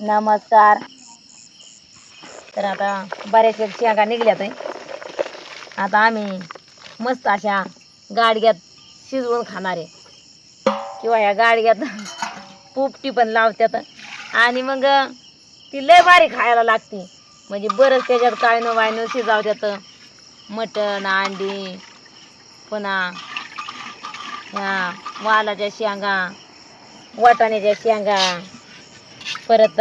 नमस्कार. तर आता बऱ्याचशा शेंगा निघल्यात आहे. आता आम्ही मस्त अशा गाडग्यात शिजवून खाणार आहे. किंवा या गाडग्यात पोपटी पण लावतात आणि मग ती लय भारी खायला लागते. म्हणजे बरंच त्याच्यात काळणं वायनं शिजावतात मटण अंडी पुन्हा ह्या वालाच्या शेंगा वाटाण्याच्या शेंगा. परत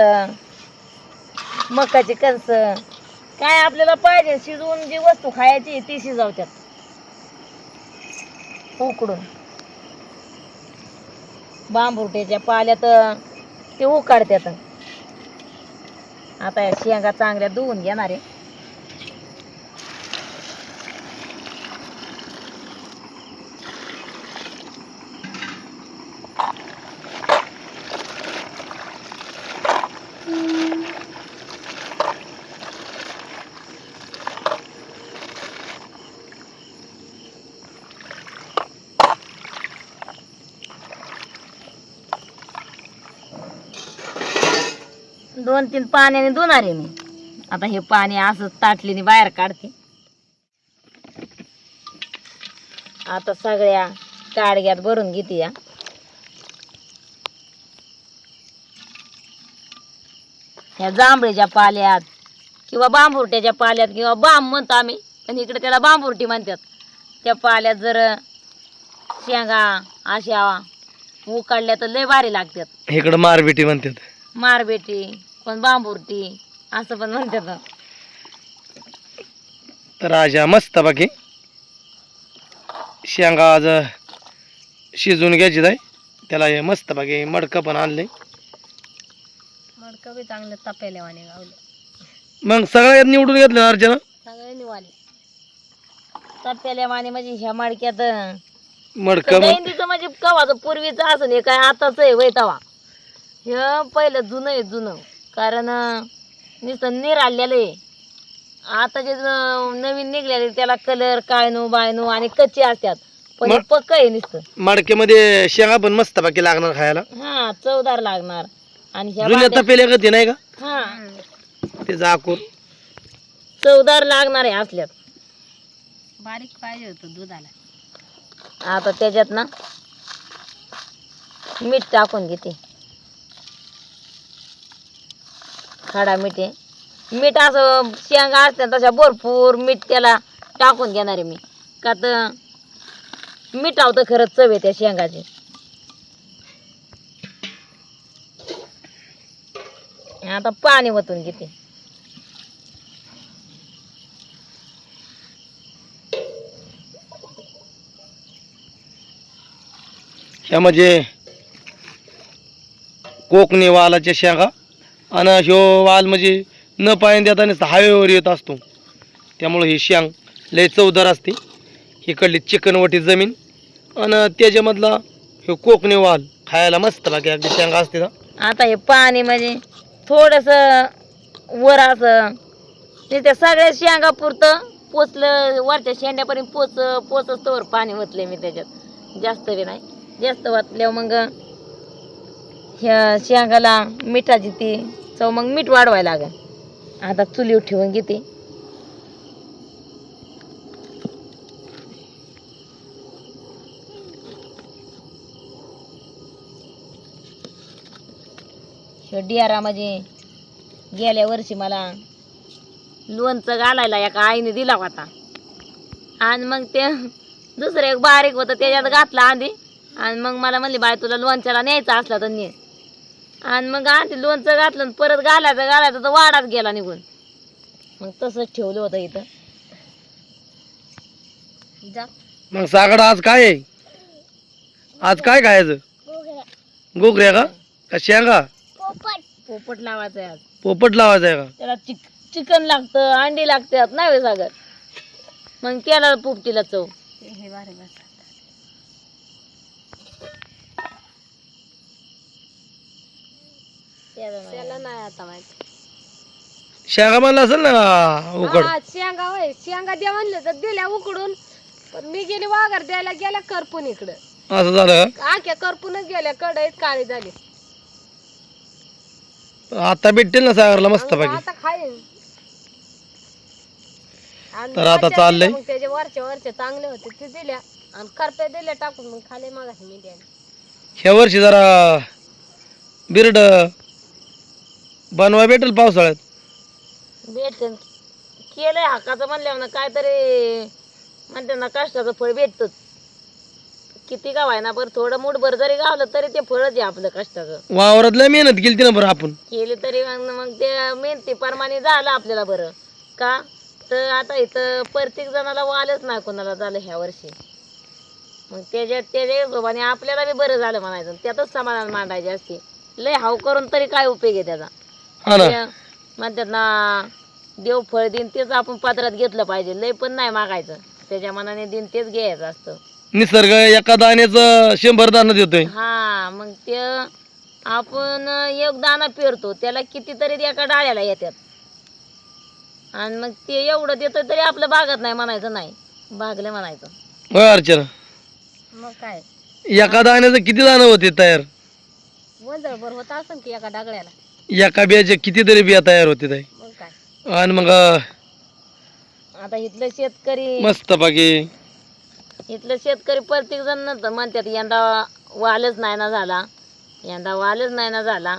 मकाची कणस. काय आपल्याला पाहिजे शिजवून जी वस्तू खायची ती शिजवतात उकडून. बांबुरट्याच्या पाल्यात ते उकाडतात आता या शेंगा चांगल्या धुवून घेणार आहे. दोन तीन पाण्याने धुणार आहे मी. आता हे पाणी असं ताटलीने बाहेर काढते. आता सगळ्या काडग्यात भरून घेते या. ह्या जांभळीच्या पाल्यात किंवा बांबुरट्याच्या पाल्यात किंवा बांब म्हणतो आम्ही पण इकडे त्याला बांबुरटी म्हणतात. त्या पाल्यात जर शेंगा अशा उकाडल्या तर लय भारी लागतात. इकडं मारबिटी म्हणतात. मारबेटी पण बांबुरटी असं पण म्हणतात. तर राजा मस्त बाकी. शेंगा आज शिजवून घ्यायची जाय त्याला हे मस्त बाकी मडकं पण आणले. मडकं बी चांगलं तपेल्या वाणे गावले. मग सगळ्यात निवडून घेतलं अर्चना? सगळे निवाले. तपेल्या वाणे म्हणजे ह्या मडक्यात मडकं मग? म्हणजे कवाचं पूर्वीचं असं नाही काय आताच आहे वय तवा. हे पहिलं जुनं आहे जुनं. कारण नुसतं निराळलेलं आहे आता जे नवीन निघलेले त्याला कलर कायनू बायनू आणि कच्चे असतात. पण हे मग- पक्क आहे नुसतं. मडक्यामध्ये शेंगा पण मस्त बाकी लागणार खायला. हा चवदार लागणार. आणि ह्या जुन्या भांड्यात- तपेल्या गती नाही का? हा. ते जाकूर. चवदार लागणार आहे असल्यात. बारीक पाहिजे होतं दुधाला. आता त्याच्यात ना मीठ टाकून घेते. खडा मीठ आहे. मीठ असं शेंगा असतात तशा भरपूर मीठ त्याला टाकून घेणार आहे मी. का तर मीठ आवतं खरंच चव आहे त्या शेंगाची. आता पाणी वतून घेते. ह्या म्हणजे कोकणी वालाच्या शेंगा. आणि ह्यो वाल म्हणजे न पाणी देता नुसतं हायवेवर येत असतो. त्यामुळं ही शेंग लय चवदार असते. इकडली चिकनवटी जमीन आणि त्याच्यामधला ह्यो कोकणी वाल खायला मस्त बाकी अगदी शेंगा असते ना. आता हे पाणी म्हणजे थोडस वर असं ते त्या सगळ्या शेंगा पुरतं पोचलं वरच्या शेंड्यापर्यंत पोच पोचच तोवर पाणी ओतले मी त्याच्यात. जास्त बी नाही. जास्त वाचल्यावर मग ह्या शेंगाला मिठाची ती. चव मग मीठ वाढवायला लागेल. आता चुलीवर ठेवून घेते. डियारा म्हणजे गेल्या वर्षी मला लोणचं घालायला एका आईने दिला होता. आणि मग ते दुसरं एक बारीक होतं त्याच्यात घातला आधी. आणि मग मला म्हणली बाय तुला लोणच्याला न्यायचा असला तर ने आणि मग आधी लोणचं घातलं आणि परत घालायचं घालायचं तर वाडाच गेला निघून. मग तसंच ठेवलं होतं इथं. जा. मग सागड आज काय आहे? आज काय खायचं? गोगऱ्या का? का शेंगा? पोपट लावायचं आहे आज. पोपट लावायचा आहे का? त्याला चिक चिकन लागतं अंडी लागतात नाही होय सागर? मग त्याला पोपटीला चव. त्याला नाही आता माहिती. शेंगा म्हणलं असेल ना उकड. शेंगा होय. शेंगा द्या म्हणलं तर दिल्या उकडून. पण मी गेली वाघर द्यायला गेल्या करपून इकडं. असं झालं? आख्या करपूनच गेल्या कढईत काळी झाली. आता भेटतील ना सागरला मस्त मग बाकी आता खाईन. आणि तर आता वरच्या चाललंय. दिल्या, मग त्याचे वरचे वरचे चांगले होते ते दिल्या. आणि करप्या दिल्या टाकून मग खाली मागाशी मी द्या ह्या वर्षी जरा बिरड. बनवा भेटेल पावसाळ्यात. भेटत केलंय हक्काचं म्हणल्यावर ना काहीतरी म्हणते ना कष्टाचं फळ भेटतच. किती गाव ना बरं थोडं मुठभर जरी गावलं तरी ते फळच आहे आपलं कष्टाचं. वावरात लय मेहनत केली ना बरं आपण. केली तरी मग मग ते मेहनती प्रमाणे झालं आपल्याला बरं. का? तर आता इथं प्रत्येक जणाला वालच नाही कोणाला झालं ह्या वर्षी. मग त्याच्या त्याच्या हिशोबाने आपल्याला बी बरं झालं म्हणायचं. त्यातच समाधान मांडायचे असते. लय हाव करून तरी काय उपयोग आहे त्याचा? हा ना. ते म्हणतात ना देव फळ देईन तेच आपण पात्रात घेतलं पाहिजे. लय पण नाही मागायचं. त्याच्या मनाने देईन तेच घ्यायचं असतं. निसर्ग एका दाण्याचं शंभर दाणं देतोय. हा मग ते आपण एक दाना पेरतो त्याला कितीतरी एका डाळ्याला येतात आणि मग ते एवढं देतं तरी आपलं बागत नाही म्हणायचं नाही. बागले म्हणायचं. होय अर्चना. मग काय? एका दाण्याचं किती दाणं होते तयार? वंजळभर होत असं की एका डागळ्याला. एका बियाचे कितीतरी बिया तयार होते ताई? मग काय? आणि मग आता इथलं शेतकरी मस्त बाकी. इथलं शेतकरी प्रत्येक जण नंतर म्हणतात यंदा वालच नाही ना झाला. यंदा वालच नाही ना झाला.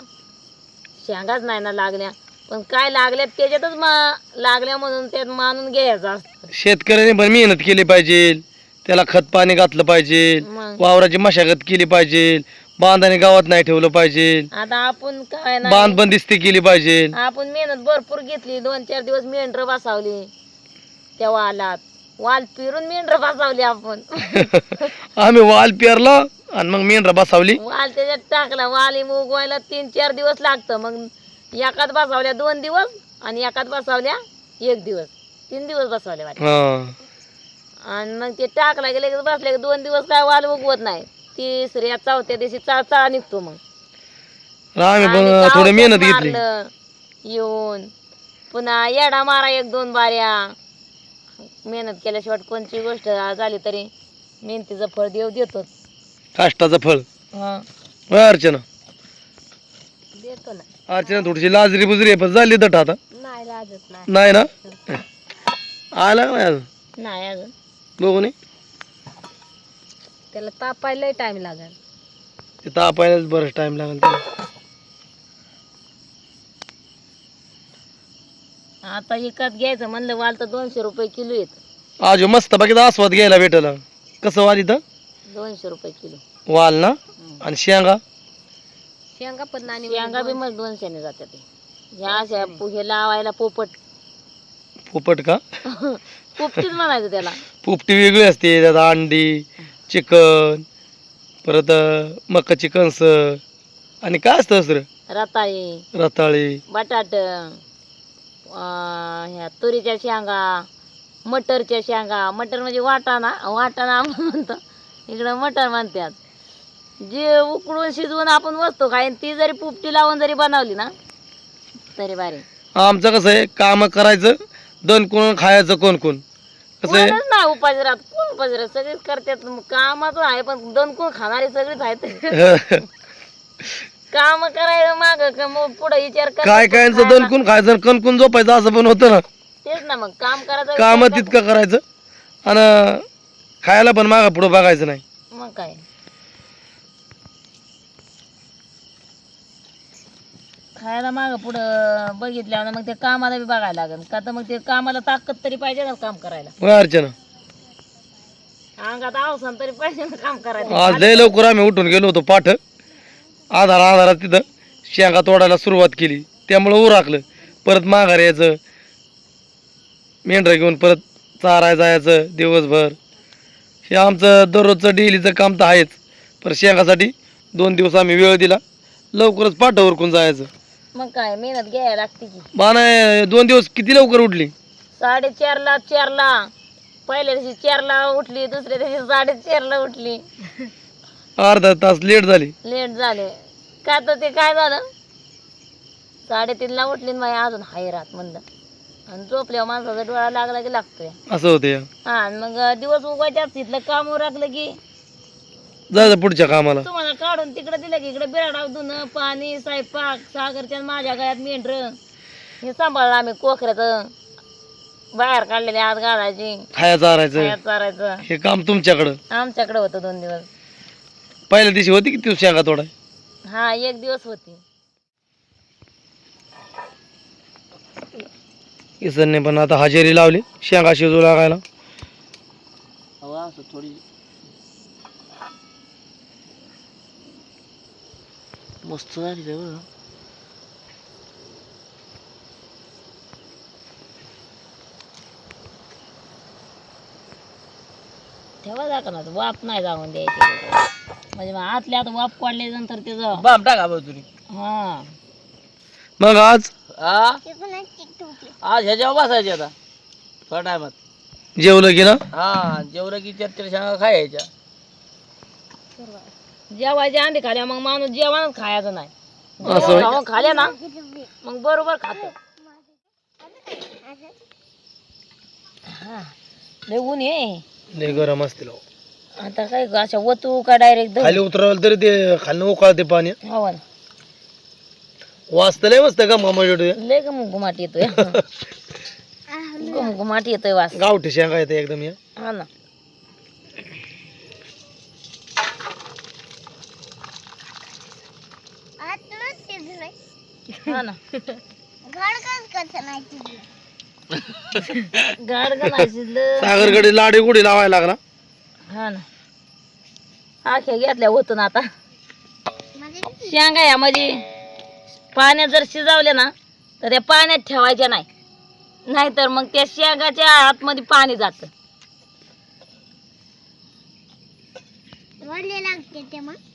शेंगाच नाही ना लागल्या. पण काय लागल्या त्याच्यातच मा लागल्या म्हणून त्यात मानून घ्यायचं असतं. शेतकऱ्याने पण मेहनत केली पाहिजे. त्याला खत पाणी घातलं पाहिजे. मग? वावराची मशागत केली पाहिजे. बांधाने गावात नाही ठेवलं पाहिजे. आता आपण काय बांध बंदिस्ती केली पाहिजे. आपण मेहनत भरपूर घेतली. दोन चार दिवस मेंढर बसावली. त्या वालात. वाल पिरून मेंढर बसावली आपण. आम्ही वाल पेरला आणि मग मेंढरा बसावली. वाल त्याच्यात टाकला. वाल उगवायला तीन चार दिवस लागतं. मग एकात बसावल्या दोन दिवस आणि एकात बसावल्या एक दिवस. तीन दिवस बसवल्या वाटतं. हा. आणि मग ते टाकला गेले बसले दोन दिवस काय वाल उगवत नाही. तिसऱ्या चौथ्या दिवशी चाळ निघतो मग. आणि पण थोडं मेहनत घेतली. मारलं येऊन पुन्हा येडा मारा एक दोन बाऱ्या. मेहनत केल्याशिवाय कोणची गोष्ट झाली तरी मेहनतीचं फळ देव देतोच. काष्टाचं फळ. हा. होय अर्चना? देतो ना. अर्चना थोडीशी लाजरी बुजरी आहे पण झाली दट आता. नाही लाजत नाही. नाही ना? आला का नाही अजून? नाही अजून. बघू त्याला तापायला टाइम लागेल. ते तापायलाच बरंच टाइम लागेल त्याला. आता एकात घ्यायचं म्हणलं वाल तर दोनशे रुपये किलो येत आज मस्त बाकीचा आस्वाद घ्यायला भेटल. कसं वाल इथं? दोनशे रुपये किलो. वाल ना? आणि शेंगा? शेंगा पण नाणी शेंगा बी मग दोनशेने जाते ते. ह्या अशा पो- हे लावायला पोपट. पोपट का? पोपटीच म्हणायचं त्याला. पोपटी वेगळी असते त्यात अंडी चिकन परत मकाची कणस आणि काय असतं दुसरं? रताळी. रताळी. बटाट ह्या तुरीच्या शेंगा मटरच्या शेंगा. मटर म्हणजे वाटाणा वाटाणा आपण म्हणतो. इकडं मटर म्हणतात. जे उकडून शिजवून आपण वस्तू खाईन ती जरी पुपटी लावून जरी बनवली ना तरी भारी. आमचं कसं आहे काम करायचं दण कोण खायचं कोण कोण? कसं आहे कोणच नाही उपाशी राहत कोण उपाशी राहत? सगळेच करतात. कामाचं आहे पण दोन कोण खाणारे सगळेच आहेत. काम करायला माग पुढे विचार कर काय कायचं दण कोण खायचं आणि कणकून झोपायचं असं पण होतं ना. तेच ना मग काम करायचं काम विचार कर- तितकं करायचं. आणि खायला पण मागं पुढं बघायचं नाही. मग काय? खायला माग पुढं बघितल्यावर मग ते कामाला बी बघायला लागेल. का तर मग ते कामाला ताकद तरी पाहिजे ना काम करायला. अर्चना. अंगात अवसान तरी पाहिजे ना काम करायला आज लय लवकर आम्ही उठून गेलो होतो पाठ. आधार आधारात तिथं शेंगा तोडायला सुरुवात केली. त्यामुळं उराकलं. परत माघार यायचं. मेंढरं घेऊन परत चाराय जायचं दिवसभर. हे आमचं दररोजचं डेलीचं काम तर आहेच. पण शेंगासाठी दोन दिवस आम्ही वेळ दिला. लवकरच पाठ उरकून जायचं. मग काय मेहनत घ्यायला लागते की. बाना दोन दिवस किती लवकर उठली? साडेचारला चारला. पहिल्या दिवशी चारला उठली दुसऱ्या दिवशी साडेचारला उठली. अर्धा तास लेट झाली. लेट झाले. का तर ते काय झालं? साडेतीनला उठली आणि माझी अजून हाय राहत म्हणलं. आणि झोपल्यावर माणसाचा डोळा लागला की लागतोय. असं होतं हा आणि मग दिवस उगायच्याच तिथलं काम राखलं की. जायचं पुढच्या कामाला. तुम्हाला काढून तिकडे दिलं की इकडे बिराडाव धुणं पाणी स्वयंपाक सागरच्या माझ्या गळ्यात मेंढर. हे सांभाळलं आम्ही कोकऱ्याचं बाहेर काढलेले आत घालायची. खाया चारायचं. खायचं चारायचं. हे काम तुमच्याकडं. आमच्याकडे होतं दोन दिवस. पहिल्या दिवशी होती किती शेंगा तोडा हा एक दिवस होती. इसरने पण आता हजेरी लावली शेंगा शिजू लागायला. थोडी मस्त झाली ठेवा जा का ना वाप नाही जाऊन द्यायची. म्हणजे मग आतल्या आत वाप नंतर त्याचं बाम टाका बरं तुम्ही. हा. मग आज? हा आज ह्याच्यावर बसायचे आता थोड्या टायमात. जेवलं की ना? हा जेवढं की चार चार शेंगा खायच्या. जेवायचे अंडे खाल्या मग माणूस जेवणच खायचं नाही. असं जेवण खाल्या ना मग बरोबर खात. लय ऊन आहे. लय गरम असतील अहो. आता काय ग, अशा वतू का डायरेक्ट खाली उतरवलं तरी ते खाली उकाळते पाणी. हवा वाजत लय मस्त का मामा लय ग घुमाट येतोय. घुमाट येतोय वास. गावठी शेंगा येते एकदम या हा ना. हा ना. गाड सागरकडे लाडी गुडी लावायला लागला. हा ना. आख्या घेतल्या होतं आता. शेंगा या म्हणजे पाण्यात जर शिजवल्या ना तर त्या पाण्यात ठेवायच्या नाही. नाहीतर मग त्या शेंगाच्या आतमध्ये पाणी जात.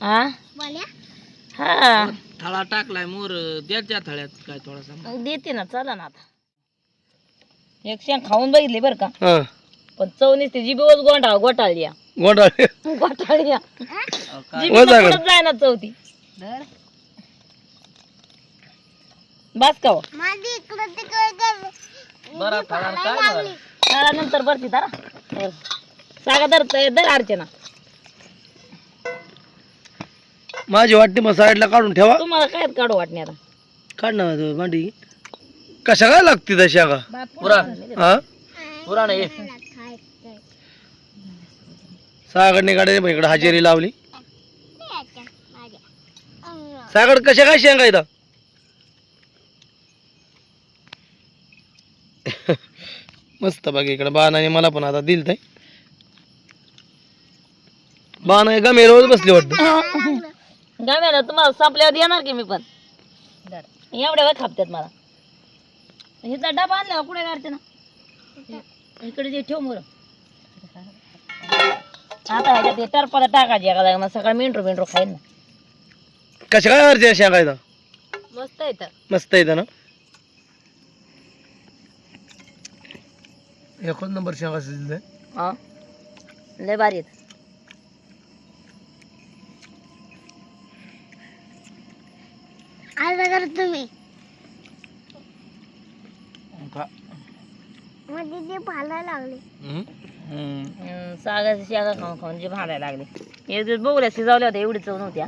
हा हा. थळा टाकलाय मोर द्याच्या थळ्यात काय थोडासा. मग देते ना चला ना आता. एक शेंग खाऊन बघितली बरं का? हा. पण चवनीच ती जिबीवर गोंडा गोटाळली. गोंडाळे गोटाळली चवती बस का हो? बरा थळा काय बरं? त्याला नंतर भरती तारा सागा धर दर अर्चना माझी वाटते मग साईडला काढून ठेवा. तुम्हाला काय काढू वाटणे आता? काढ ना तो मांडी कशा काय लागते शेंगा पुराण हा? पुराण ये सागरने गाडी इकडे हजेरी लावली. सागड कशा काय शेंगा इथं? मस्त बघ इकडे बाणाने मला पण आता दिल ते बाणा गमे रोज बसली वाटतं. गम्याला तुम्हाला संपल्यावर येणार की मी पण? एवढ्या वेळ खापत्यात मला. हिचा डबा आणला पुढे काढते ना इकडे जे ठेव मोर आता ह्याच्यात ते टरपाला टाकायची एका जागा मग सकाळी मेंढरू मेंढरू खाईन ना. कशा काय अर्जंट शेंगा इथं? मस्त येतं मस्त येतं ना? एकच नंबर शेंगा शिजले हा. लय भारी आहेत तुम्ही खा. मध्ये ते पाला लागले. हम्म, सागाची शेगा खाऊन खाऊन जे भाडायला लागले. एक दिवस बघूया शिजवल्या होत्या एवढी चव नव्हत्या.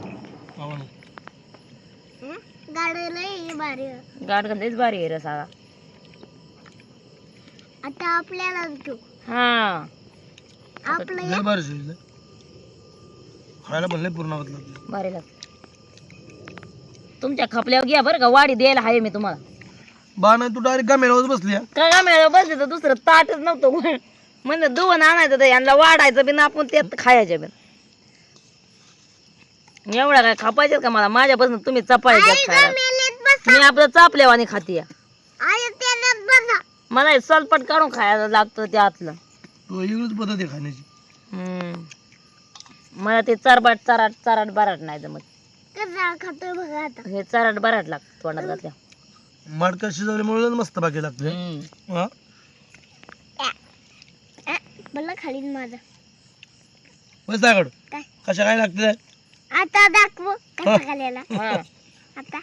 गाडीला भारी गाठ लईच भारी आहे रे सागा. आता आपल्याला हा. आपलं लय भारी शिजले खायला पण लय पूर्ण आवडलं. भारी लागत तुमच्या खपल्यावर घ्या बरं का वाडी द्यायला आहे मी तुम्हाला. बाणा तू डायरेक्ट गमे रोज बसली? काय का मिळालं बसले तर दुसरं ताटच नव्हतं म्हणजे दोन आणायचं तर यांना वाढायचं बिन आपण त्यात खायच्या बिन. एवढा काय खापायचं का मला? माझ्यापासून तुम्ही चपायच्यात खायला. मी आपलं चापल्यावानी खाते मला सलपट काढून खायला लागतं त्यातलं. तो वेगळीच पद्धत आहे खाण्याची. हम्म. मला ते चरबाट चराट चराट बराट नाही जमत. खातोय बघा आता. हे चराट बराट लागतं तोंडात घातल्या. मडका शिजवल्यामुळे मस्त बाकी लागते हा? मला खाली माझा. काय? कशा काय लागते आता दाखव. कसा खाल्याला हा. आता.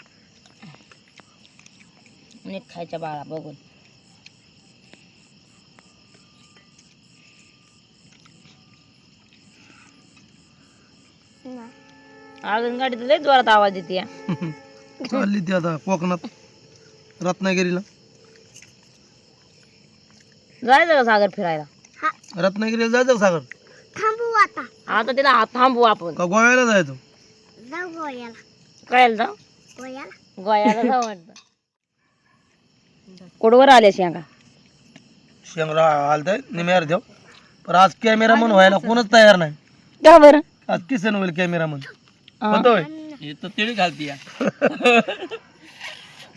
नीट खायच्या बाळा बघून. ना. अजून गाडी तर लय जोरात आवाज येते चालली ती आता कोकणात. रत्नागिरीला. जायचं का सागर फिरायला? रत्नागिरीला जायचं का सागर? आता. तिला हात थांबू आपण. का गोव्याला जायचं? कळेल जाऊ गोयाला जाऊ वाटतं कुडवर आले शेंगा? शेंगरा आलताय देव. पण आज कॅमेरामन व्हायला कोणच तयार नाही. का बरं? आज किसन होईल कॅमेरामन हा. होतोय. हे तर तिळी घालती या.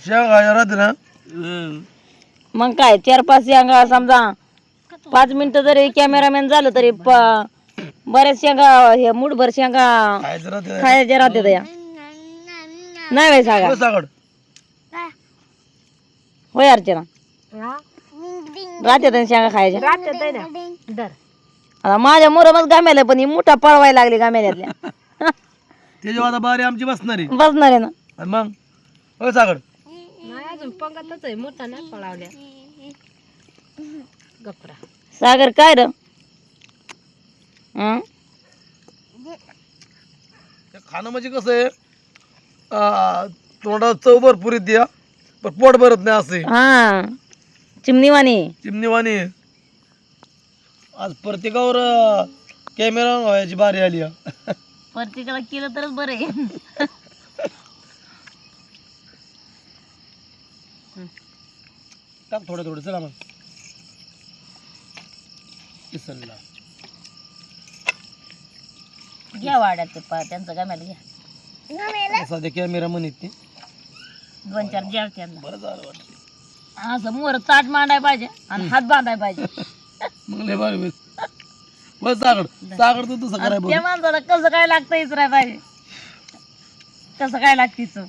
शेंगा राहते ना. मग काय चार पाच शेंगा समजा पाच मिनिटं जरी कॅमेरामॅन झालं तरी प- बऱ्याच शेंगा हे मुठभर शेंगा खायचं राहते खायच्या राहते या नाही बाई होय सागड होय अर्चना. हा राहते त्या शेंगा खायच्या. आता माझ्या मोरमच गाम्याला पण ही मोठा पळवायला लागली गाम्याल्यातल्या त्याच्या आता बारी आमची बसणारी. बसणार आहे ना. आणि मग? होय सागड अजून पंगतच आहे मोठा नाही पळावल्या. गपरा सागर काय र? हं? खाणं म्हणजे कसं आहे? तोंडात चव भरपूर येते. पण पोट भरत नाही असे हा. चिमणीवाणी. चिमणीवाणी. आज प्रत्येकावर कॅमेरा व्हायची बारी आली. प्रत्येकाला केलं तरच बरं आहे. टाक थोडं थोडं चला मग. किसनला घ्या वाड्यात ते पा- त्यांचं गाम्याला घ्या. सध्या कॅमेरा म्हणत ते. दोन चार जेव त्यांना. बरं झालं वाटतं. असं मोर ताट मांडाय पाहिजे आणि हात बांधाय पाहिजे. मग लय भारी होईल. बस सागड सागड तू तसं करायला त्या माणसाला कसं काय लागतं इचराय पाहिजे कसं काय लागते चव